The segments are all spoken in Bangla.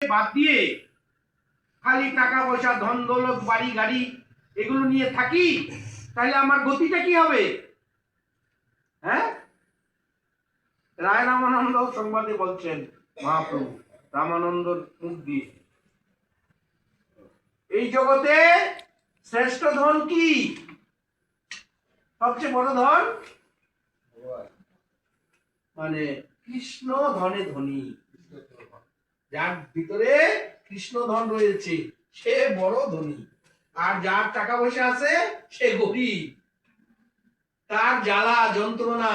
বাদ দিয়ে খালি টাকা পয়সা ধন দৌলত বাড়ি, গাড়ি এগুলো নিয়ে থাকি, তাহলে আমার গতিটা কি হবে? হ্যাঁ? রায় রামানন্দ সংবাদে বলছেন, মহাপ্রভু রামানন্দর মুখ দিয়ে এই জগতে শ্রেষ্ঠ ধন কি? সবচেয়ে বড় ধন? মানে কৃষ্ণ ধনে ধনী। যার ভিতরে কৃষ্ণ ধন রয়েছে, সে বড় ধনী। আর যার টাকা পয়সা আছে, সে গরিব। তার জ্বালা, যন্ত্রণা,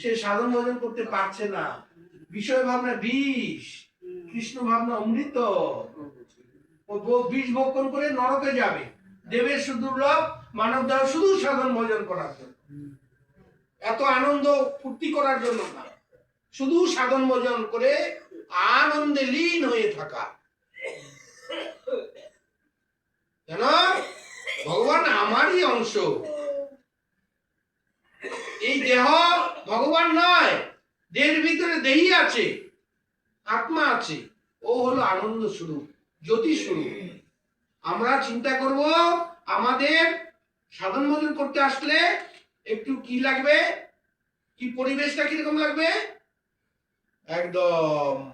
সে সাধন ভোজন করতে পারছে না। বিষয় ভাবনা বিষ, কৃষ্ণ ভাবনা অমৃত। বিষ ভক্ষণ করে নরকে যাবে। দেবের সুদুর্লভ মানব দেহ শুধু সাধন ভোজন করার জন্য। এত আনন্দ ফুর্তি করার জন্য না। শুধু সাধন ভোজন করে আনন্দে লীন হয়ে থাকা। কেন? ভগবান আমারই অংশ। এই দেহ ভগবান নয়, দেহের ভিতরে দেহি আছে, আত্মা আছে। ও হলো আনন্দ স্বরূপ, জ্যোতি স্বরূপ। আমরা চিন্তা করব, আমাদের সাধন ভোজন করতে আসলে একটু কি লাগবে? কি পরিবেশটা কীরকম লাগবে? একদম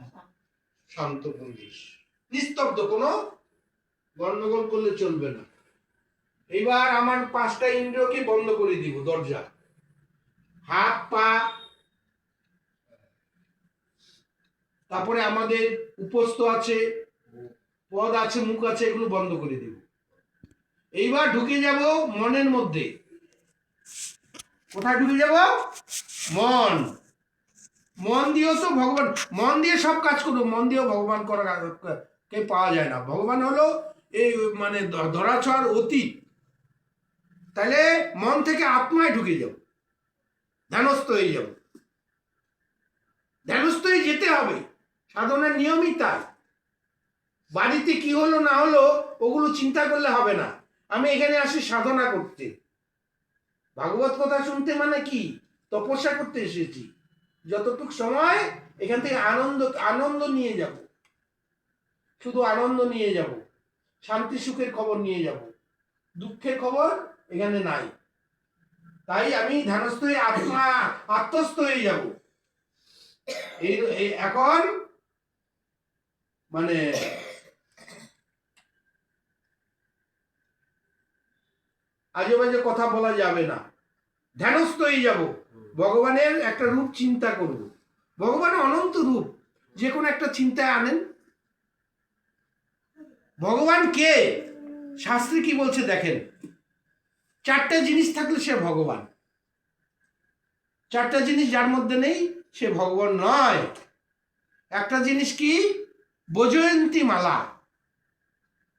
শান্ত পরিবেশ নিস্তব্ধ, কোনো গন্ডগোল করলে চলবে না। এবার আমার পাঁচটা ইন্দ্রিয়কে বন্ধ করে দিব, দরজা। হাত, পা। তারপরে আমাদের উপস্থ আছে, পদ আছে, মুখ আছে, এগুলো বন্ধ করে দেব। এইবার ঢুকে যাব মনের মধ্যে। কোথায় ঢুকে যাব? মন। মন দিয়েও তো ভগবান, মন দিয়ে সব কাজ করব, মন দিয়েও ভগবান করার কে পাওয়া যায় না। ভগবান হলো এই মানে ধরাছোঁয়ার অতীত। তাহলে মন থেকে আত্মায় ঢুকে যাব ধ্যানস্থ হয়ে যাব ধ্যানস্থ হয়ে যেতে হবে। সাধনার নিয়মই তাই। বাড়িতে কি হলো না হলো, ওগুলো চিন্তা করলে হবে না। আমি এখানে আসি সাধনা করতে। ভাগবত কথা শুনতে মানে কি? তপস্যা করতে এসেছি। যতটুক সময়, এখান থেকে আনন্দ আনন্দ নিয়ে যাব। শুধু আনন্দ নিয়ে যাব। শান্তি, সুখের খবর নিয়ে যাব। দুঃখের খবর এখানে নাই। তাই আমি ধ্যানস্থ হয়ে আত্মা, আত্মস্থ হয়ে যাব। এই এখন মানে আজে বাজে কথা বলা যাবে না। ধ্যানস্থ হয়ে যাব। ভগবানের একটা রূপ চিন্তা করব। ভগবানের অনন্ত রূপ, যে কোনো একটা চিন্তায় আনেন। ভগবান কে? শাস্ত্রে কি বলছে দেখেন, চারটা জিনিস থাকলে সে ভগবান। চারটা জিনিস যার মধ্যে নেই, সে ভগবান নয়। একটা জিনিস কি? বৈজয়ন্তী মালা।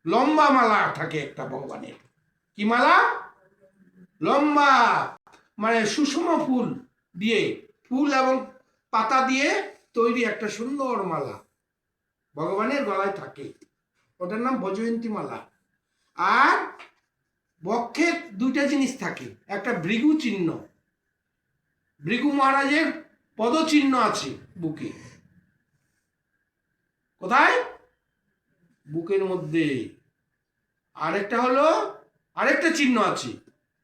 লম্বা মালা থাকে একটা ভগবানের। কি মালা? লম্বা মানে সুষম ফুল। দিয়ে ফুল এবং পাতা দিয়ে তৈরি একটা সুন্দর মালা। ভগবানের গলায় থাকে। ওটার নাম বজয়ন্তী মালা। আর বক্ষে দুইটা জিনিস থাকে। একটা ভৃগু চিহ্ন। ভৃগু মহারাজের পদচিহ্ন আছে বুকে। কোথায়? বুকের মধ্যে। আরেকটা হলো, আরেকটা চিহ্ন আছে।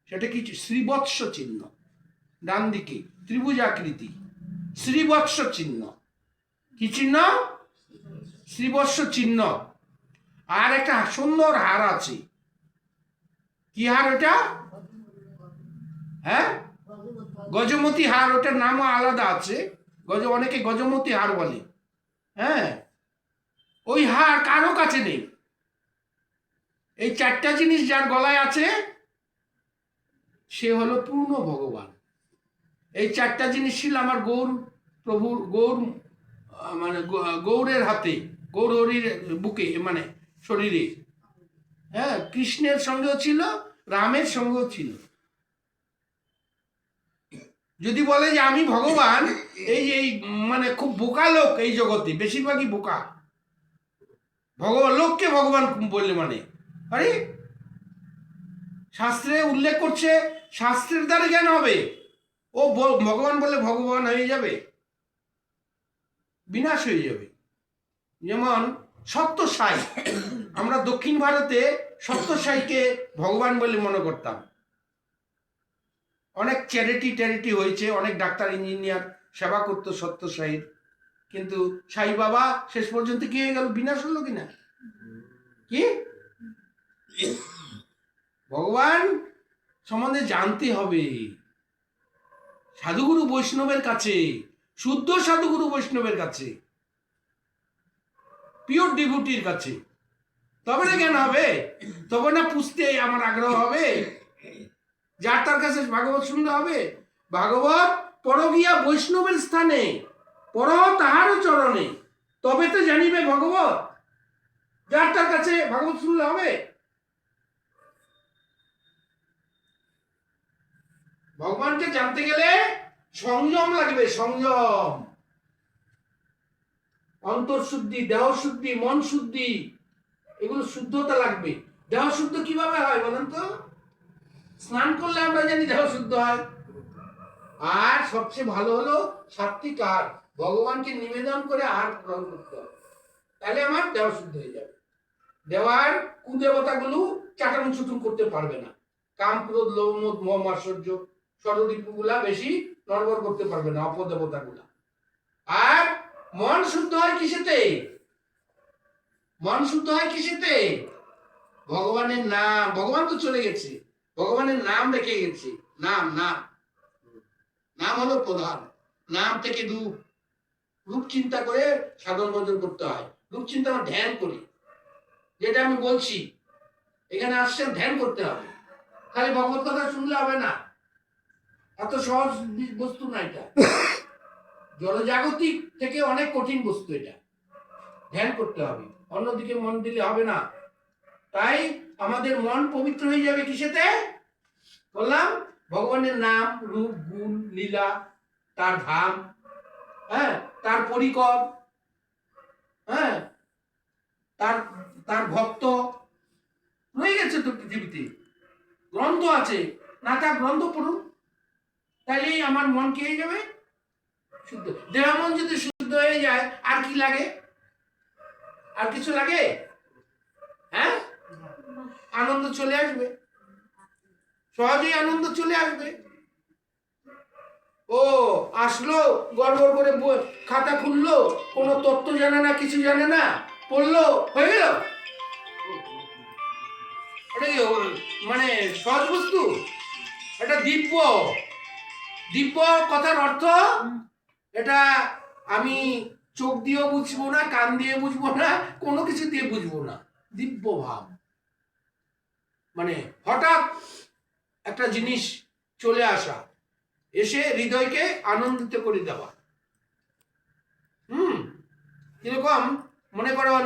সেটা কি? শ্রীবৎস চিহ্ন। ডান দিকে ত্রিভুজ আকৃতি শ্রীবৎস চিহ্ন। কি চিহ্ন? শ্রীবৎস চিহ্ন। আর একটা সুন্দর হার আছে। কি হার ওটা? হ্যাঁ? গজমতি হার, ওটার নামও আলাদা আছে। গজ, অনেকে গজমতি হার বলে। হ্যাঁ? ওই হার কারও কাছে নেই। এই চারটা জিনিস যার গলায় আছে, সে হলো পূর্ণ ভগবান। এই চারটা জিনিস ছিল আমার গৌর, প্রভুর গৌর মানে গৌরের হাতে গৌর হরির বুকে মানে শরীরে। হ্যাঁ কৃষ্ণের সঙ্গেও ছিল, রামের সঙ্গেও ছিল। যদি বলে যে আমি ভগবান, এই এই মানে খুব বোকা লোক এই জগতে, বেশিরভাগই বোকা। ভগবান, লোককে ভগবান বললে মানে। আরে, শাস্ত্রে উল্লেখ করছে, শাস্ত্রের দ্বারা জ্ঞান হবে। ও ভগবান বলে ভগবান হয়ে যাবে, বিনাশ হয়ে যাবে। যেমন সত্যসাই আমরা দক্ষিণ ভারতে সত্যসাইকে ভগবান বলে মনে করতাম। অনেক চ্যারিটি ট্যারিটি হয়েছে, অনেক ডাক্তার ইঞ্জিনিয়ার সেবা করতো সত্যসাইয়ের কিন্তু সাই বাবা শেষ পর্যন্ত কি হয়ে গেল? বিনাশ হলো কিনা? কি? ভগবান সম্বন্ধে জানতে হবে। সাধুগুরু বৈষ্ণবের কাছে, শুদ্ধ সাধুগুরু বৈষ্ণবের কাছে পিওর ডিভুটির কাছে। তবে না জ্ঞান হবে, তবে না পুষতে আমার আগ্রহ হবে। যার তার কাছে ভাগবত শুনতে হবে, ভাগবত পরগিয়া বৈষ্ণবের স্থানে পর তাহারও চরণে। তবে তো জানিবে ভগবত, যার তার কাছে ভাগবত শুনলে হবে ভগবানকে জানতে গেলে সংযম লাগবে, সংযম। অন্তর্শুদ্ধি দেহ শুদ্ধি মন শুদ্ধি এগুলো শুদ্ধতা লাগবে। দেহ শুদ্ধ কীভাবে হয় বলেন তো? স্নান করলে আমরা জানি দেহ শুদ্ধ হয়। আর সবচেয়ে ভালো হলো সাত্বিক আহার। ভগবানকে নিবেদন করে আহার গ্রহণ করতে হবে। তাহলে আমার দেহ শুদ্ধ হয়ে যাবে। দেওয়ার কুদেবতাগুলো চাটান চুটুন করতে পারবে না। কাম ক্রোধ লোভ মোদ মোহ ষড়রিপুগুলা বেশি নড়বড় করতে পারবে না, অপদেবতাগুলা। আর মন শুদ্ধ হয় কিসেতে? মন শুদ্ধ হয় কিসেতে? ভগবানের নাম, ভগবান তো চলে গেছে, ভগবানের নাম রেখে গেছে, নাম নাম। নাম হলো প্রধান, নাম থেকে রূপ। রূপ চিন্তা করে সাধন ভজন করতে হয়, রূপ চিন্তা ধ্যান করি। যেটা আমি বলছি, এখানে আসছেন ধ্যান করতে হবে। খালি ভগবত কথা শুনলে হবে না। এত সহজ বস্তু না এটা। জলজাগতিক থেকে অনেক কঠিন বস্তু এটা। ধ্যান করতে হবে। অন্যদিকে মন দিলে হবে না। তাই আমাদের মন পবিত্র হয়ে যাবে কিসেতে? বললাম, ভগবানের নাম, রূপ, গুণ, লীলা, তার ধাম হ্যাঁ তার পরিকর হ্যাঁ তার তার ভক্ত। রয়ে গেছে তো পৃথিবীতে। গ্রন্থ আছে। না তার গ্রন্থ পড়ুন। তাহলেই আমার মন কি হয়ে যাবে? শুদ্ধ। দেহ মন যদি শুদ্ধ হয়ে যায়, আর কি লাগে? আর কিছু লাগে? হ্যাঁ? আনন্দ চলে আসবে। সহজেই আনন্দ চলে আসবে। ও, আসলো, গড়বড় করে খাতা খুললো, কোনো তত্ত্ব জানে না, কিছু জানে না, পড়ল, হয়ে গেল? মানে সহজ বস্তু? এটা দিব্য। দিব্য কথার অর্থ? এটা আমি চোখ দিয়েও বুঝব না, কান দিয়ে বুঝব না, কোনো কিছু দিয়ে বুঝব না। দিব্য ভাব। মানে হঠাৎ একটা জিনিস চলে আসা, এসে হৃদয়কে আনন্দিত করে দেওয়া। হুম, কীরকম? মনে করেন,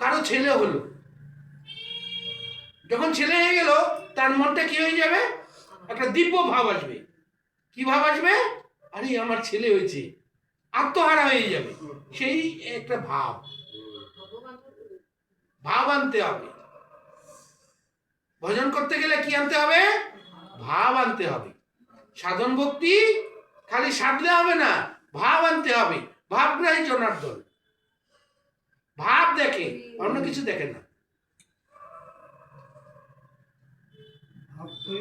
কারও ছেলে হলো। যখন ছেলে হয়ে গেল, তার মনটা কি হয়ে যাবে? একটা দিব্য ভাব আসবে। কি ভাব আসবে? আরে, আমার ছেলে হয়েছে। আত্মহারা হয়ে যাবে। সেই একটা ভাব। ভাব আনতে হবে। ভজন করতে গেলে কি আনতে হবে? ভাব আনতে হবে। সাধন ভক্তি খালি সাধলে হবে না, ভাব আনতে হবে। ভাবগ্রাহী জনার্দন। ভাব দেখে, অন্য কিছু দেখে না।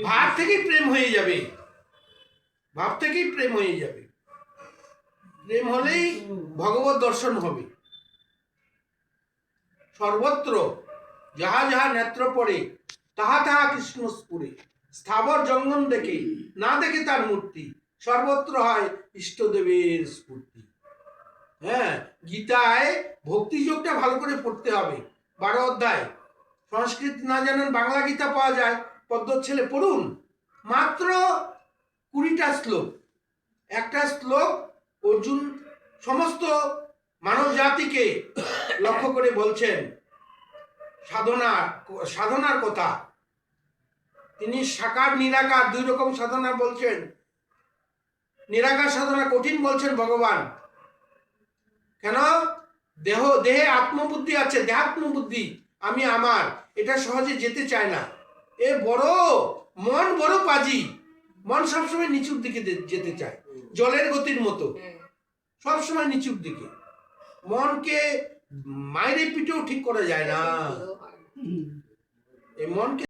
ভাব থেকেই প্রেম হয়ে যাবে। ভাব থেকেই প্রেম হয়ে যাবে। প্রেম হলেই ভগবত দর্শন হবে। সর্বত্র যাহা যাহা নেত্র পড়ে, তাহা তাহা কৃষ্ণ স্ফুরে স্থাবর জঙ্গম দেখে, না দেখে তার মূর্তি। সর্বত্র হয় ইষ্টদেবের স্ফূর্তি। হ্যাঁ গীতায় ভক্তি যোগটা ভালো করে পড়তে হবে। বারো অধ্যায়। সংস্কৃত না জানেন, বাংলা গীতা পাওয়া যায়। পদ্ম ছেলে, পড়ুন। মাত্র কুড়িটা শ্লোক। একটা শ্লোক অর্জুন সমস্ত মানব জাতিকে লক্ষ্য করে বলছেন সাধনা সাধনার কথা। তিনি সাকার, নিরাকার, দুই রকম সাধনা বলছেন। নিরাকার সাধনা কঠিন বলছেন ভগবান। কেন? দেহ, দেহে আত্মবুদ্ধি আছে, দেহাত্মবুদ্ধি, আমি আমার। এটা সহজে যেতে চায় না। এ বড় মন বড় পাজি। মন সবসময় নিচুর দিকে যেতে চায় জলের গতির মতো। সবসময় নিচুর দিকে। মনকে মাইরে পিঠেও ঠিক করা যায় না। এই মনকে